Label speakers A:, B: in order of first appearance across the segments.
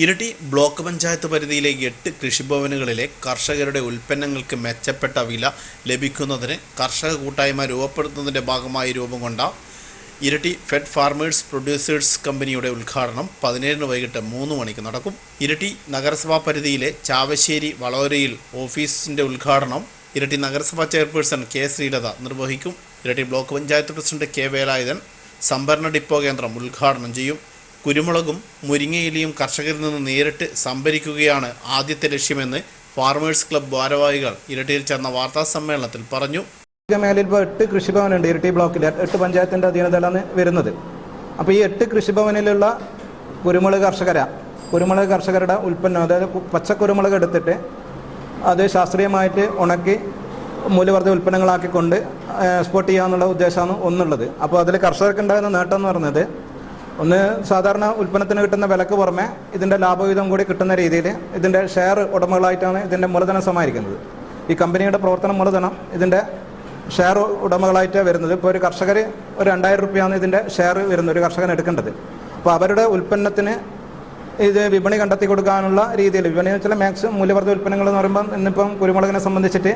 A: ഇരട്ടി ബ്ലോക്ക് പഞ്ചായത്ത് പരിധിയിലെ എട്ട് കൃഷിഭവനുകളിലെ കർഷകരുടെ ഉൽപ്പന്നങ്ങൾക്ക് മെച്ചപ്പെട്ട വില ലഭിക്കുന്നതിന് കർഷക കൂട്ടായ്മ രൂപപ്പെടുത്തുന്നതിന്റെ ഭാഗമായി രൂപം കൊണ്ട ഇരട്ടി ഫെഡ് ഫാർമേഴ്സ് പ്രൊഡ്യൂസേഴ്സ് കമ്പനിയുടെ ഉദ്ഘാടനം പതിനേഴിന് വൈകിട്ട് മൂന്ന് മണിക്ക് നടക്കും. ഇരട്ടി നഗരസഭാ പരിധിയിലെ ചാവശ്ശേരി വളോരയിൽ ഓഫീസിന്റെ ഉദ്ഘാടനം ഇരട്ടി നഗരസഭാ ചെയർപേഴ്സൺ കെ ശ്രീലത നിർവഹിക്കും. Iritty block panchayat president K Velayudhan സംഭരണ ഡിപ്പോ കേന്ദ്രം ഉദ്ഘാടനം ചെയ്യും. കുരുമുളകും മുരിങ്ങയിലയും കർഷകരിൽ നിന്ന് നേരിട്ട് സംഭരിക്കുകയാണ് ആദ്യത്തെ ലക്ഷ്യമെന്ന് ഫാർമേഴ്സ് ക്ലബ് ഭാരവാഹികൾ ഇരട്ടിയിൽ ചേർന്ന വാർത്താ സമ്മേളനത്തിൽ പറഞ്ഞു.
B: മേഖലയിൽ ഇപ്പോൾ എട്ട് കൃഷിഭവനുണ്ട് ഇരട്ടി ബ്ലോക്കിൽ. എട്ട് പഞ്ചായത്തിന്റെ അധീനതയിലാണ് വരുന്നത്. അപ്പോൾ ഈ എട്ട് കൃഷിഭവനിലുള്ള കുരുമുളക് കർഷകരാ കുരുമുളക് കർഷകരുടെ ഉൽപ്പന്നം അതായത് പച്ചക്കുരുമുളക് എടുത്തിട്ട് അത് ശാസ്ത്രീയമായിട്ട് ഉണക്കി മൂല്യവർദ്ധ ഉൽപ്പന്നങ്ങളാക്കിക്കൊണ്ട് എക്സ്പോർട്ട് ചെയ്യാന്നുള്ള ഉദ്ദേശമാണ് ഒന്നുള്ളത്. അപ്പോൾ അതിൽ കർഷകർക്ക് ഉണ്ടാകുന്ന നേട്ടം എന്ന് പറയുന്നത് ഒന്ന് സാധാരണ ഉൽപ്പന്നത്തിന് കിട്ടുന്ന വിലക്ക് പുറമെ ഇതിന്റെ ലാഭവിഹിതം കൂടി കിട്ടുന്ന രീതിയിൽ ഇതിന്റെ ഷെയർ ഉടമകളായിട്ടാണ് ഇതിന്റെ മൂലധനം സമാഹരിക്കുന്നത് ഈ കമ്പനിയുടെ പ്രവർത്തന മൂലധനം ഇതിന്റെ ഷെയർ ഉടമകളായിട്ടാണ് വരുന്നത്. ഇപ്പോൾ ഒരു കർഷകർ ഒരു രണ്ടായിരം റുപ്യാണ് ഇതിന്റെ ഷെയർ വരുന്നത് ഒരു കർഷകൻ എടുക്കേണ്ടത്. അപ്പോൾ അവരുടെ ഉൽപ്പന്നത്തിന് ഇത് വിപണി കണ്ടെത്തി കൊടുക്കാനുള്ള രീതിയിൽ വിപണി എന്ന് വെച്ചാൽ മാക്സിമം മൂല്യവർദ്ധ ഉൽപ്പന്നങ്ങൾ എന്ന് പറയുമ്പോൾ ഇന്നിപ്പം കുരുമുളകിനെ സംബന്ധിച്ചിട്ട്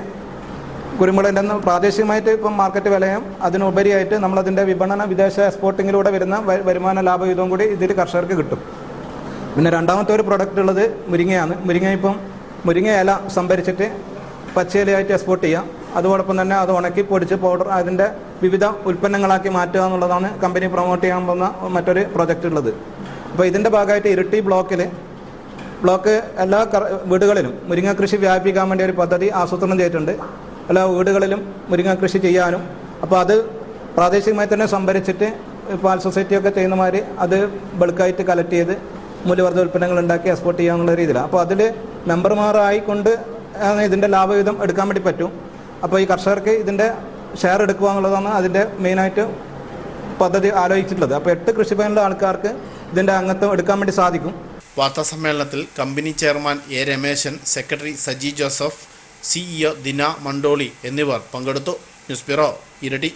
B: കുരുമുളകിന്റെ പ്രാദേശികമായിട്ട് ഇപ്പം മാർക്കറ്റ് വിലയും അതിനുപരിയായിട്ട് നമ്മളതിന്റെ വിപണന വിദേശ എക്സ്പോർട്ടിങ്ങിലൂടെ വരുന്ന വരുമാന ലാഭവിധവും കൂടി ഇതിൽ കർഷകർക്ക് കിട്ടും. പിന്നെ രണ്ടാമത്തെ ഒരു പ്രൊഡക്റ്റ് ഉള്ളത് മുരിങ്ങയാണ്. മുരിങ്ങ ഇപ്പം മുരിങ്ങ ഇല സംഭരിച്ചിട്ട് പച്ചയിലയായിട്ട് എക്സ്പോർട്ട് ചെയ്യാം. അതോടൊപ്പം തന്നെ അത് ഉണക്കി പൊടിച്ച് പൗഡർ അതിന്റെ വിവിധ ഉൽപ്പന്നങ്ങളാക്കി മാറ്റുക എന്നുള്ളതാണ് കമ്പനി പ്രൊമോട്ട് ചെയ്യാൻ പോകുന്ന മറ്റൊരു പ്രൊജക്റ്റ് ഉള്ളത്. അപ്പോൾ ഇതിന്റെ ഭാഗമായിട്ട് ഇരിട്ടി ബ്ലോക്കിൽ ബ്ലോക്ക് എല്ലാ വീടുകളിലും മുരിങ്ങ കൃഷി വ്യാപിപ്പിക്കാൻ വേണ്ടി ഒരു പദ്ധതി ആസൂത്രണം ചെയ്തിട്ടുണ്ട്. എല്ലാ വീടുകളിലും മുരിങ്ങ കൃഷി ചെയ്യാനും അപ്പോൾ അത് പ്രാദേശികമായി തന്നെ സംഭരിച്ചിട്ട് പാൽ സൊസൈറ്റിയൊക്കെ ചെയ്യുന്ന മാതിരി അത് ബൾക്കായിട്ട് കളക്ട് ചെയ്ത് മൂല്യവർദ്ധ ഉൽപ്പന്നങ്ങൾ ഉണ്ടാക്കി എക്സ്പോർട്ട് ചെയ്യാന്നുള്ള രീതിയിലാണ് അപ്പോൾ അതിൽ മെമ്പർമാരായിക്കൊണ്ട് ഇതിന്റെ ലാഭവിധം എടുക്കാൻ വേണ്ടി പറ്റും. അപ്പോൾ ഈ കർഷകർക്ക് ഇതിന്റെ ഷെയർ എടുക്കുക എന്നുള്ളതാണ് അതിന്റെ മെയിനായിട്ട് പദ്ധതി ആലോചിച്ചിട്ടുള്ളത്. അപ്പോൾ എട്ട് കൃഷിഭവനിലെ ആൾക്കാർക്ക് ഇതിന്റെ അംഗത്വം എടുക്കാൻ വേണ്ടി സാധിക്കും.
A: വാർത്താ സമ്മേളനത്തിൽ company chairman A Rameshan secretary Saji Joseph CEO Dina Mandoli എന്നിവർ പങ്കെടുത്തു. ന്യൂസ് ബ്യൂറോ ഇരട്ടി.